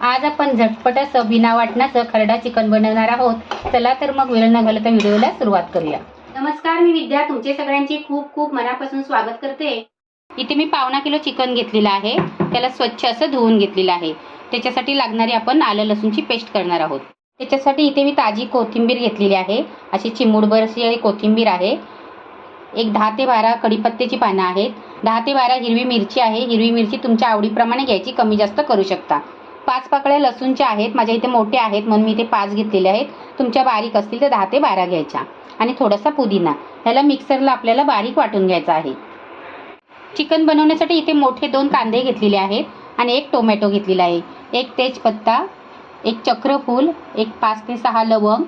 आज आपण झटपट असं बिना वाटणाचं खरडा चिकन बनवणार आहोत. चला तर मग वेळ न घालता व्हिडिओला सुरुवात करूया. नमस्कार मी विद्या. तुमचे सगळ्यांचे खूप खूप मनापासून स्वागत करते. इथे मी पावणा किलो चिकन घेतलेलं आहे. त्याला स्वच्छ असं धुवून घेतलेलं आहे. त्याच्यासाठी लागणारी आपण आलं लसूणची पेस्ट करणार आहोत. त्याच्यासाठी इथे मी ताजी कोथिंबीर घेतलेली आहे. अशी चिमुडभर अशी कोथिंबीर आहे. एक दहा ते बारा कडीपत्त्याची पानं आहेत. दहा ते बारा हिरवी मिरची आहे. हिरवी मिरची तुमच्या आवडीप्रमाणे घ्यायची कमी जास्त करू शकता. पाच पाकळ्या लसूणच्या आहेत माझ्या इथे मोठे आहेत म्हणून मी इथे पाच घेतलेले आहेत. तुमच्या बारीक असतील तर दहा ते बारा घ्यायच्या. आणि थोडासा पुदिना. ह्याला मिक्सरला आपल्याला बारीक वाटून घ्यायचा आहे. चिकन बनवण्यासाठी इथे मोठे दोन कांदे घेतलेले आहेत आणि एक टोमॅटो घेतलेला आहे. एक तेजपत्ता एक चक्रफूल एक पाच ते सहा लवंग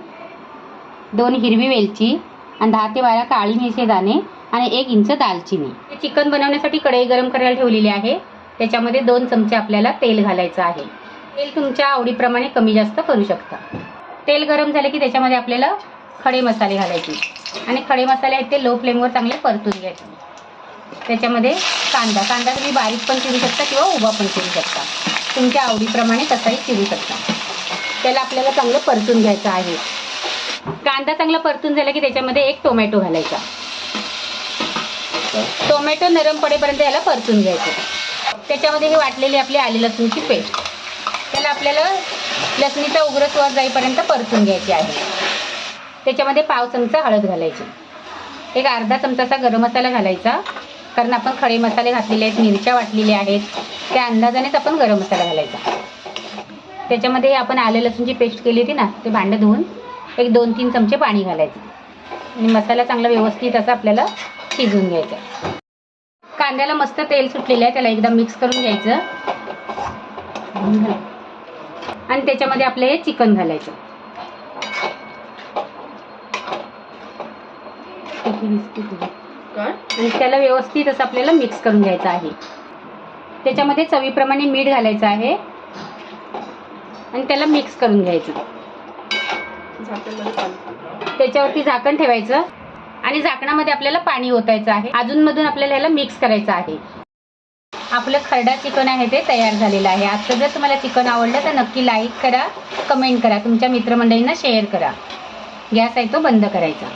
दोन हिरवी वेलची आणि दहा ते बारा काळी मिरची दाणे आणि एक इंच दालचिनी. चिकन बनवण्यासाठी कढई गरम करायला ठेवलेली आहे. त्याच्यामध्ये दोन चमचे आपल्याला तेल घालायचं आहे. तेल तुमच्या आवडीप्रमाणे कमी जास्त करू शकता. तेल गरम झाले की त्याच्यामध्ये आपल्याला खडे मसाले घालायचे. आणि खडे मसाले आहेत ते लो फ्लेमवर चांगले परतून घ्यायचे. त्याच्यामध्ये कांदा कांदा तुम्ही बारीक पण चिरू शकता किंवा उभा पण चिरू शकता. तुमच्या आवडीप्रमाणे कसाही चिरू शकता. त्याला आपल्याला चांगलं परतून घ्यायचं आहे. कांदा चांगला परतून झाला की त्याच्यामध्ये एक टोमॅटो घालायचा. टोमॅटो नरम पडेपर्यंत याला परतून घ्यायचं. त्याच्यामध्ये हे वाटलेली आपली आली लसूणची पेस्ट. त्याला आपल्याला लसणीचा उग्र स्वाद जाईपर्यंत परतून घ्यायची आहे. त्याच्यामध्ये पाव चमचा हळद घालायची. एक अर्धा चमचाचा गरम मसाला घालायचा. कारण आपण खडे मसाले घातलेले आहेत मिरच्या वाटलेल्या आहेत त्या अंदाजानेच आपण गरम मसाला घालायचा. त्याच्यामध्ये आपण आले लसूणची पेस्ट केली होती ना ते भांडं धुवून एक दोन तीन चमचे पाणी घालायचं. आणि मसाला चांगला व्यवस्थित असा आपल्याला शिजवून घ्यायचा. कांद्याला मस्त तेल सुटलेलं आहे त्याला एकदा मिक्स करून घ्यायचं. आणि त्याच्यामध्ये आपलं हे चिकन घालायचं. आणि त्याला व्यवस्थित असं आपल्याला मिक्स करून घ्यायचं आहे. त्याच्यामध्ये चवीप्रमाणे मीठ घालायचं आहे. आणि त्याला मिक्स करून घ्यायचं. त्याच्यावरती झाकण ठेवायचं. आणि झाकणामध्ये आपल्याला पाणी ओतायचं आहे. अजूनमधून आपल्याला ह्याला मिक्स करायचं आहे. आपलं खरडा चिकन आहे ते तयार झालेलं आहे. आजचं जर तुम्हाला चिकन आवडलं तर नक्की लाईक करा कमेंट करा. तुमच्या मित्रमंडळींना शेअर करा. गॅस आहे तो बंद करायचा.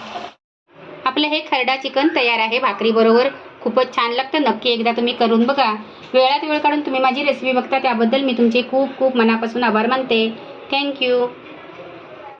आपलं हे खरडा चिकन तयार आहे भाकरीबरोबर खूपच छान लागतं. नक्की एकदा तुम्ही करून बघा. वेळात वेळ काढून तुम्ही माझी रेसिपी बघता त्याबद्दल मी तुमचे खूप खूप मनापासून आभार मानते. थँक्यू